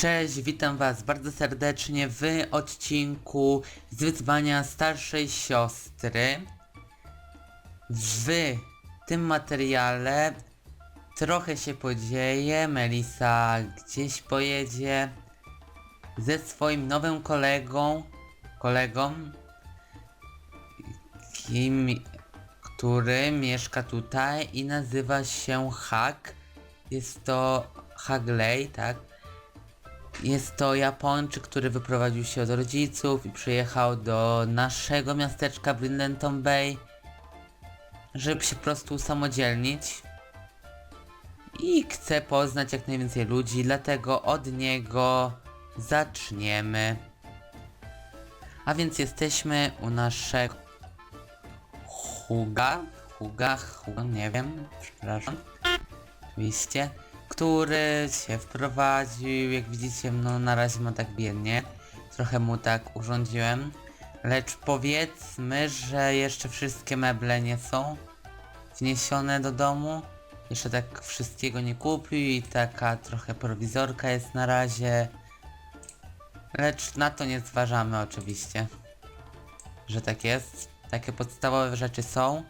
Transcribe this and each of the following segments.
Cześć, witam was bardzo serdecznie w odcinku z wyzwania starszej siostry. W tym materiale trochę się podzieje, Melisa gdzieś pojedzie ze swoim nowym kolegą, kolegą, kim, który mieszka tutaj i nazywa się Hak. Jest to Hagley, tak? Jest to Japończyk, który wyprowadził się od rodziców i przyjechał do naszego miasteczka Brindenton Bay, żeby się po prostu usamodzielnić. I chce poznać jak najwięcej ludzi, dlatego od niego zaczniemy. A więc jesteśmy u naszego Huga, Huga, Huga, nie wiem, przepraszam. Oczywiście, który się wprowadził, jak widzicie, no na razie ma tak biednie. Trochę mu tak urządziłem. Lecz powiedzmy, że jeszcze wszystkie meble nie są wniesione do domu. Jeszcze tak wszystkiego nie kupił i taka trochę prowizorka jest na razie. Lecz na to nie zważamy oczywiście, że tak jest. Takie podstawowe rzeczy są.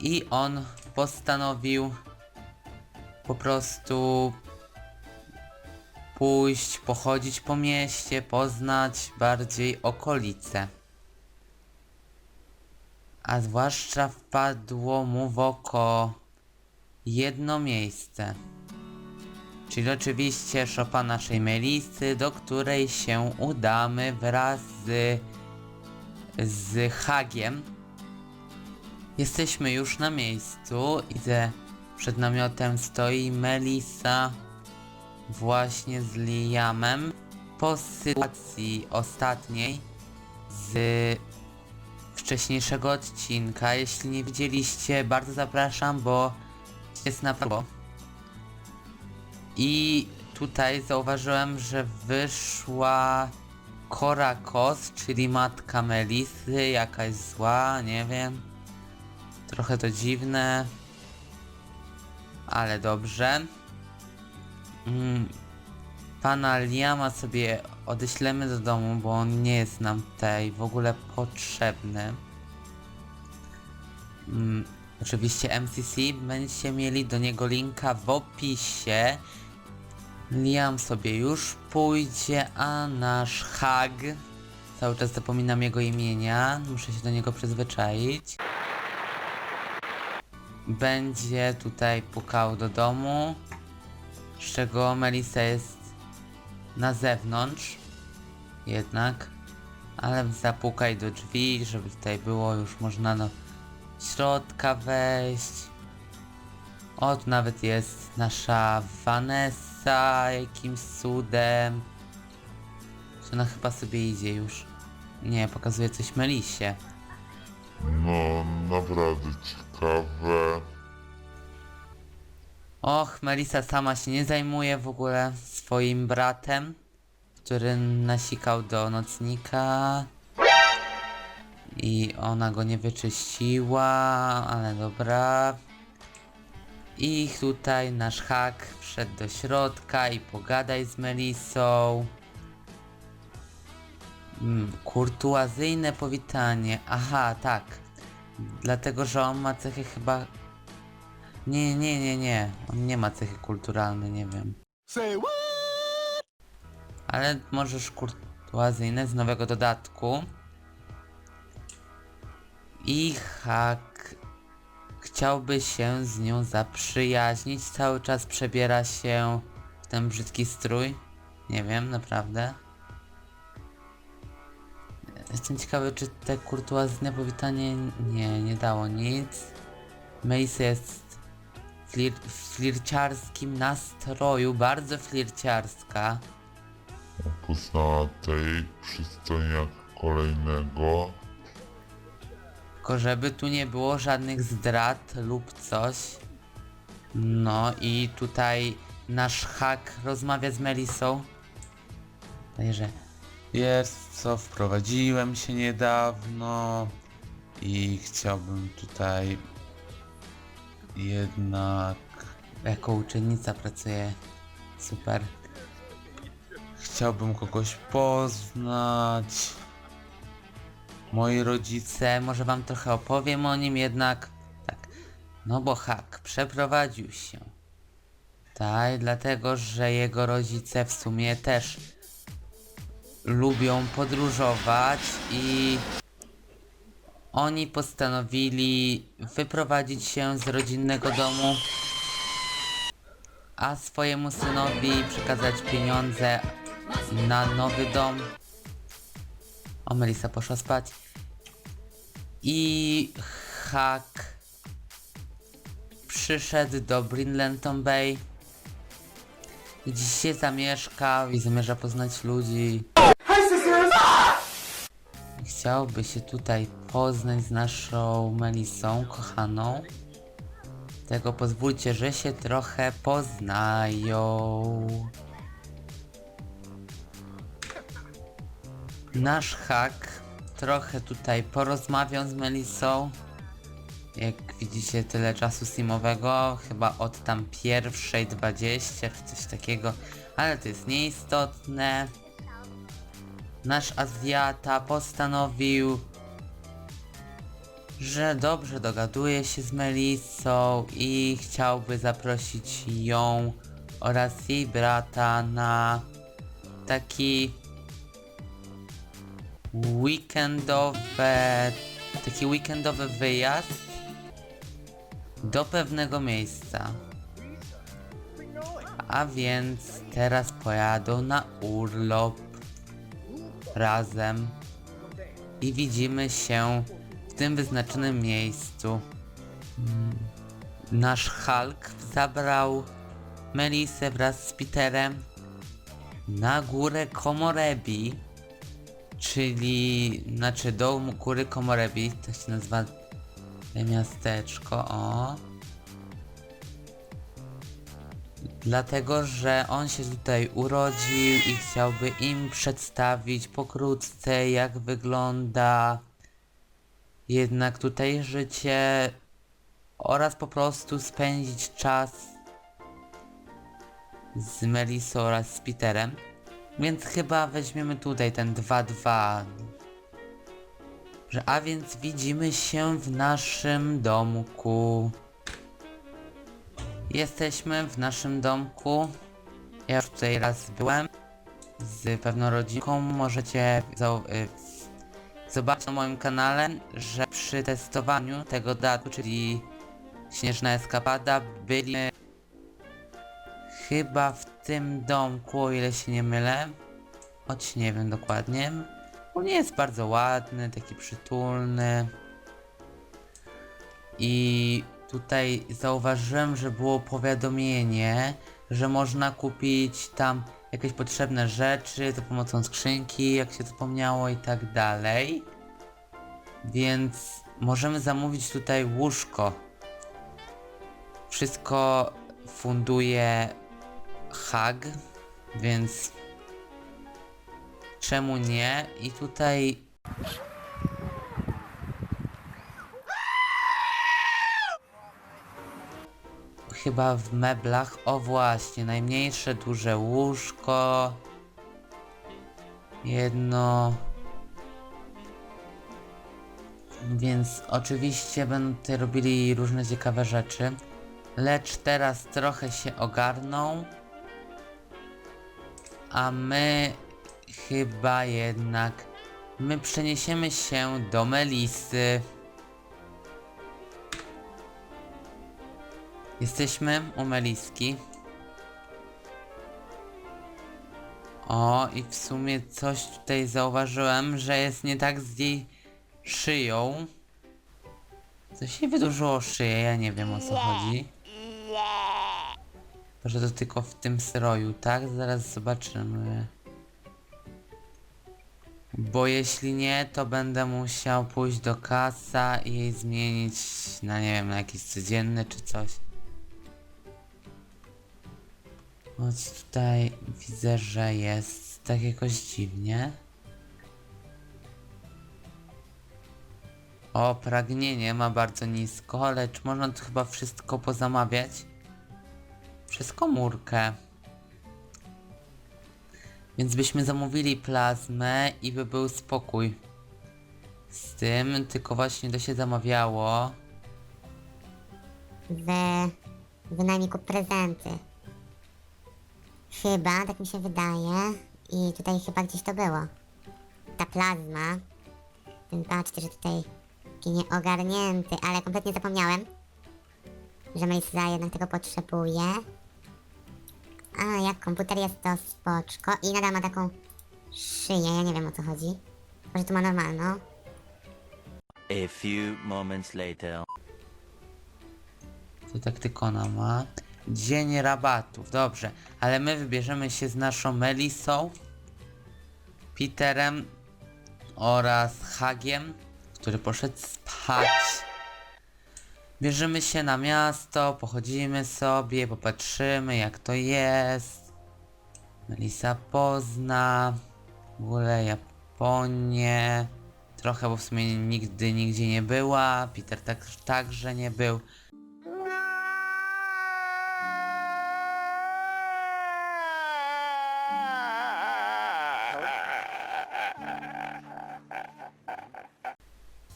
I on postanowił po prostu pójść, pochodzić po mieście, poznać bardziej okolice. A zwłaszcza wpadło mu w oko jedno miejsce. Czyli oczywiście szopa naszej Melisy, do której się udamy wraz z, z Hagiem. Jesteśmy już na miejscu. Idę przed namiotem stoi Melisa właśnie z Liamem. Po sytuacji ostatniej z wcześniejszego odcinka. Jeśli nie widzieliście, bardzo zapraszam, bo jest na. I tutaj zauważyłem, że wyszła Korakos, czyli matka Melisy, jakaś zła, nie wiem. Trochę to dziwne ale dobrze. Mm, pana Liama sobie odeślemy do domu, bo on nie jest nam tutaj w ogóle potrzebny. Mm, oczywiście MCC będziecie mieli do niego linka w opisie. Liam sobie już pójdzie, a nasz Hag, cały czas zapominam jego imienia, muszę się do niego przyzwyczaić będzie tutaj pukał do domu, z czego Melisa jest na zewnątrz jednak, ale zapukaj do drzwi, żeby tutaj było już można do środka wejść. O, tu nawet jest nasza Vanessa jakimś cudem. Czy ona chyba sobie idzie już? Nie, pokazuje coś Melisie. No, naprawdę ciekawe. Och, Melisa sama się nie zajmuje w ogóle swoim bratem, który nasikał do nocnika. I ona go nie wyczyściła, ale dobra. I tutaj nasz hak wszedł do środka i pogadaj z Melisą. Mm, kurtuazyjne powitanie. Aha, tak. Dlatego, że on ma cechy chyba nie, nie, nie, nie. On nie ma cechy kulturalnej, nie wiem. Ale możesz kurtuazyjne z nowego dodatku. I hak chciałby się z nią zaprzyjaźnić. Cały czas przebiera się w ten brzydki strój. Nie wiem, naprawdę. Jestem ciekawy, czy te kurtuazyjne powitanie nie, nie dało nic. Melissa jest flir w flirciarskim nastroju, bardzo flirciarska. Poznała tej przystojniaka kolejnego. Tylko żeby tu nie było żadnych zdrad lub coś. No i tutaj nasz hak rozmawia z Melisą. Także Jest co, wprowadziłem się niedawno i chciałbym tutaj jednak jako uczennica pracuje super. Chciałbym kogoś poznać. Moi rodzice, może wam trochę opowiem o nim jednak. Tak. No bo Hak przeprowadził się. Tak, dlatego że jego rodzice w sumie też lubią podróżować i oni postanowili wyprowadzić się z rodzinnego domu, a swojemu synowi przekazać pieniądze na nowy dom. O, Melisa poszła spać. I Hak przyszedł do Brinlenton Bay, gdzie się zamieszkał i zamierza poznać ludzi. Chciałby się tutaj poznać z naszą Melisą, kochaną. Tego pozwólcie, że się trochę poznają. Nasz hak trochę tutaj porozmawiał z Melisą. Jak widzicie, tyle czasu simowego, chyba od tam pierwszej 20 czy coś takiego, ale to jest nieistotne. Nasz Azjata postanowił, że dobrze dogaduje się z Melisą i chciałby zaprosić ją oraz jej brata na taki weekendowe, taki weekendowy wyjazd do pewnego miejsca. A więc teraz pojadą na urlop razem i widzimy się w tym wyznaczonym miejscu. Mm, Nasz Hulk zabrał Melisę wraz z Peterem na górę Komorebi, czyli, znaczy dom góry Komorebi, to się nazywa miasteczko, o. Dlatego, że on się tutaj urodził i chciałby im przedstawić pokrótce jak wygląda jednak tutaj życie oraz po prostu spędzić czas z Melisą oraz z Peterem. Więc chyba weźmiemy tutaj ten 2-2. Że, a więc widzimy się w naszym domku. Jesteśmy w naszym domku. Ja już tutaj raz byłem z pewną rodzinką. Możecie y, zobaczyć na moim kanale, że przy testowaniu tego datu, czyli Śnieżna Eskapada, byliśmy chyba w tym domku, o ile się nie mylę. Choć nie wiem dokładnie. On jest bardzo ładny, taki przytulny. I tutaj zauważyłem, że było powiadomienie, że można kupić tam jakieś potrzebne rzeczy za pomocą skrzynki, jak się zapomniało i tak dalej. Więc możemy zamówić tutaj łóżko. Wszystko funduje Hag, więc czemu nie? I tutaj chyba w meblach, o właśnie, najmniejsze duże łóżko, jedno, więc oczywiście będą tutaj robili różne ciekawe rzeczy, lecz teraz trochę się ogarną, a my chyba jednak, my przeniesiemy się do Melisy. Jesteśmy u Meliski. O, i w sumie coś tutaj zauważyłem, że jest nie tak z jej szyją. Coś jej wydłużyło szyję, ja nie wiem o co chodzi. Może to tylko w tym stroju, tak? Zaraz zobaczymy. Bo jeśli nie, to będę musiał pójść do kasa i jej zmienić na nie wiem, na jakiś codzienny czy coś. Choć tutaj widzę, że jest tak jakoś dziwnie. O, pragnienie ma bardzo nisko, lecz można tu chyba wszystko pozamawiać. Przez komórkę. Więc byśmy zamówili plazmę i by był spokój. Z tym, tylko właśnie to się zamawiało. w wynajmiku prezenty. Chyba, tak mi się wydaje. I tutaj chyba gdzieś to było. Ta plazma. Wybaczcie, że tutaj taki nieogarnięty, ale kompletnie zapomniałem, że Melissa jednak tego potrzebuje. A, jak komputer jest to spoczko i nadal ma taką szyję, ja nie wiem o co chodzi. Może tu ma normalną. A few moments later. To tak tylko ona ma. Dzień rabatów, dobrze. Ale my wybierzemy się z naszą Melisą, Peterem oraz Hagiem, który poszedł spać. Bierzemy się na miasto, pochodzimy sobie, popatrzymy jak to jest. Melisa pozna w ogóle Japonię. Trochę, bo w sumie nigdy nigdzie nie była. Peter tak, także nie był.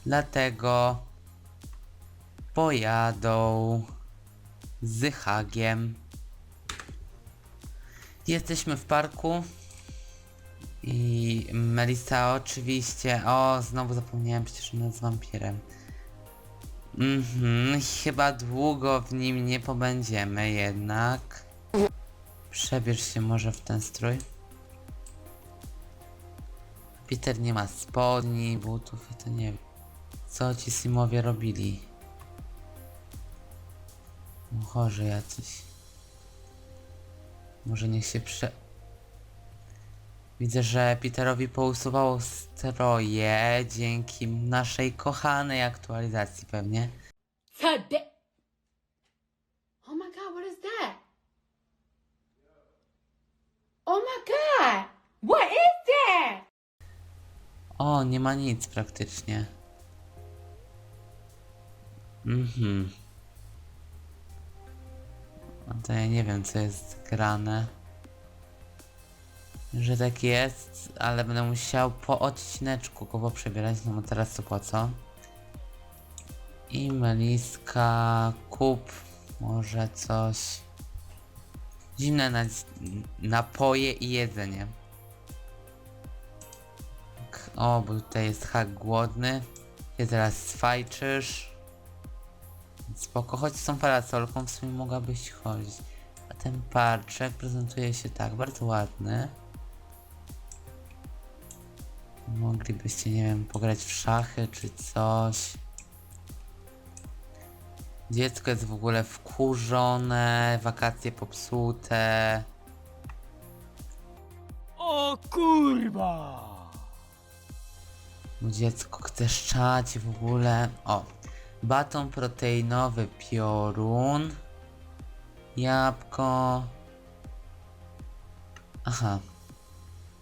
Dlatego pojadą z Hagiem. Jesteśmy w parku. I Melissa oczywiście. O, znowu zapomniałem przecież ona jest wampirem. Mhm, chyba długo w nim nie pobędziemy jednak. Przebierz się może w ten strój. Peter nie ma spodni, butów i to nie wiem. Co ci Simowie robili? Chorzy jacyś. Może niech się prze... Widzę, że Peterowi pousuwało stroje dzięki naszej kochanej aktualizacji pewnie. Today. Oh my god, what is that? Oh my god, what is that? O, nie ma nic praktycznie. Mhm. No to ja nie wiem, co jest grane. Że tak jest, ale będę musiał po odcineczku go przebierać, no bo teraz to po co? I Meliska, kup może coś. Zimne na napoje i jedzenie. Tak, O, bo tutaj jest hak głodny. Ty teraz swajczysz. Spoko, choć z tą parasolką w sumie mogłabyś chodzić. A ten parczek prezentuje się tak, bardzo ładny. Moglibyście, nie wiem, pograć w szachy czy coś. Dziecko jest w ogóle wkurzone, wakacje popsute. O kurwa! Dziecko chce szczać w ogóle. O, baton proteinowy piorun. Jabłko. Aha.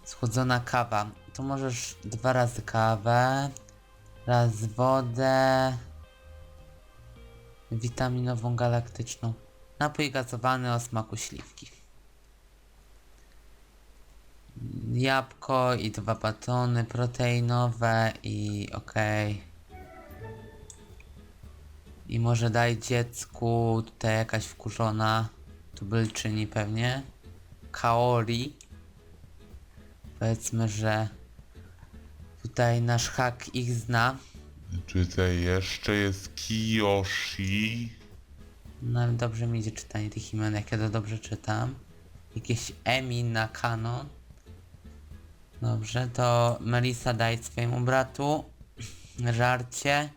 Schłodzona kawa. To możesz dwa razy kawę. Raz wodę. Witaminową galaktyczną. Napój gazowany o smaku śliwki. Jabłko i dwa batony proteinowe i okej. I może daj dziecku tutaj jakaś wkurzona tubylczyni pewnie. Kaori. Powiedzmy, że tutaj nasz hak ich zna. Tutaj jeszcze jest Kiyoshi. No ale dobrze mi idzie czytanie tych imion, jak ja to dobrze czytam. Jakieś Emi na kanon. Dobrze, to Melissa daj swojemu bratu żarcie.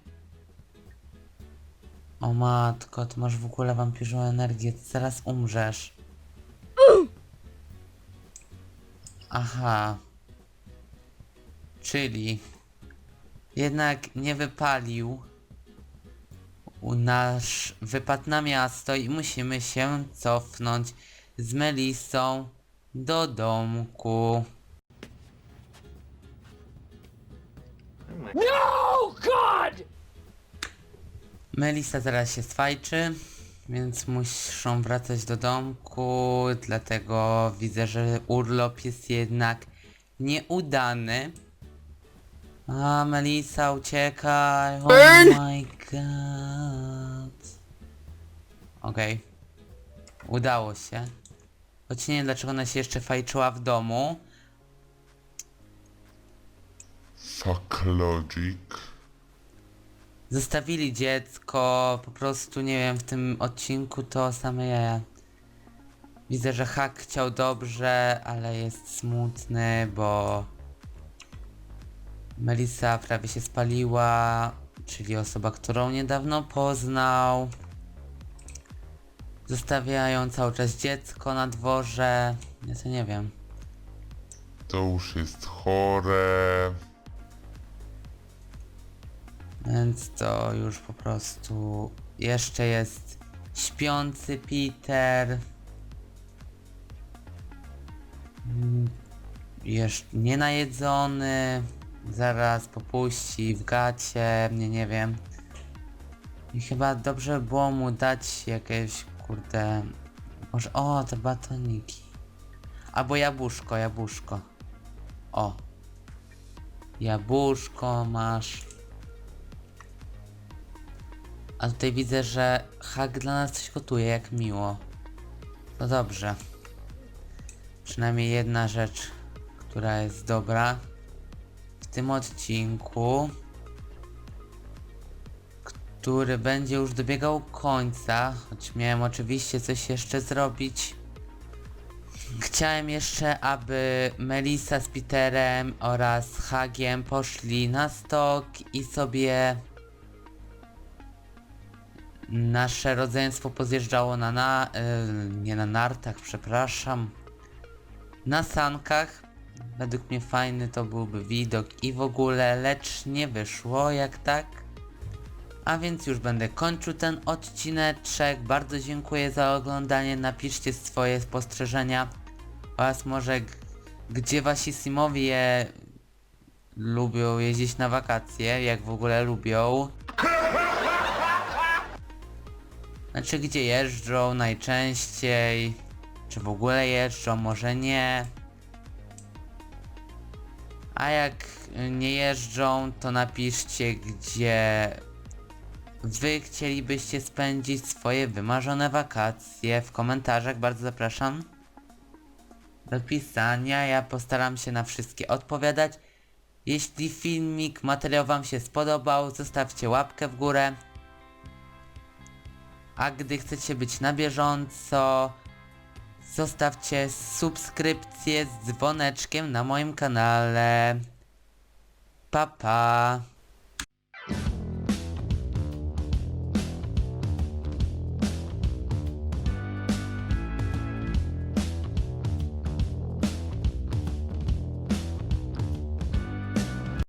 O matko, ty masz w ogóle wampirzą energię, ty zaraz umrzesz. Aha. Czyli jednak nie wypalił nasz wypad na miasto i musimy się cofnąć z Melissą do domku. God! Melissa zaraz się swajczy. Więc muszą wracać do domku, dlatego widzę, że urlop jest jednak nieudany. A, Melisa, uciekaj! Oh my god. Okej. Udało się. Choć nie wiem, dlaczego ona się jeszcze fajczyła w domu. Fuck logic. Zostawili dziecko, po prostu nie wiem, w tym odcinku to same jaja. Widzę, że Hak chciał dobrze, ale jest smutny, bo Melissa prawie się spaliła, czyli osoba, którą niedawno poznał. Zostawiają cały czas dziecko na dworze. Ja to nie wiem. To już jest chore. Więc to już po prostu jeszcze jest śpiący Peter. Mm, Jeszcze nienajedzony. Zaraz popuści w gacie, nie, nie wiem. I chyba dobrze było mu dać jakieś, kurde... Może, o, te batoniki. Albo jabłuszko, jabłuszko. O. Jabłuszko masz. A tutaj widzę, że Hak dla nas coś gotuje, jak miło. To dobrze. Przynajmniej jedna rzecz, która jest dobra w tym odcinku, który będzie już dobiegał końca, choć miałem oczywiście coś jeszcze zrobić. Chciałem jeszcze, aby Melissa z Peterem oraz Hagiem poszli na stok i sobie Nasze rodzeństwo pozjeżdżało na na... y, nie na nartach, przepraszam. Na sankach. Według mnie fajny to byłby widok i w ogóle, lecz nie wyszło jak tak. A więc już będę kończył ten odcineczek. Bardzo dziękuję za oglądanie. Napiszcie swoje spostrzeżenia oraz może gdzie wasi simowie lubią jeździć na wakacje, jak w ogóle lubią. Znaczy gdzie jeżdżą najczęściej, czy w ogóle jeżdżą, może nie. A jak nie jeżdżą, to napiszcie gdzie wy chcielibyście spędzić swoje wymarzone wakacje w komentarzach, bardzo zapraszam do pisania, ja postaram się na wszystkie odpowiadać. Jeśli filmik, materiał wam się spodobał, zostawcie łapkę w górę. A gdy chcecie być na bieżąco, zostawcie subskrypcję z dzwoneczkiem na moim kanale. Pa pa!